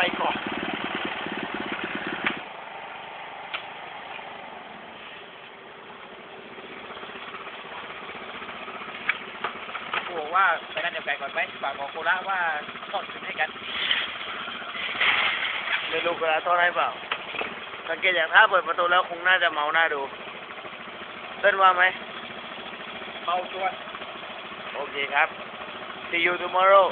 ไปก่อนกูบอกว่าไปนั่นเดี๋ยวไปก่อนไหมฝากบอกโคระว่าทอดถึงให้กันไม่รู้โวละโทษให้เปล่า สังเกตอย่างถ้าเปิดประตูแล้วคงน่าจะเมาหน้าดูเต้นว่าไหมเมาชัวโอเคครับ see you tomorrow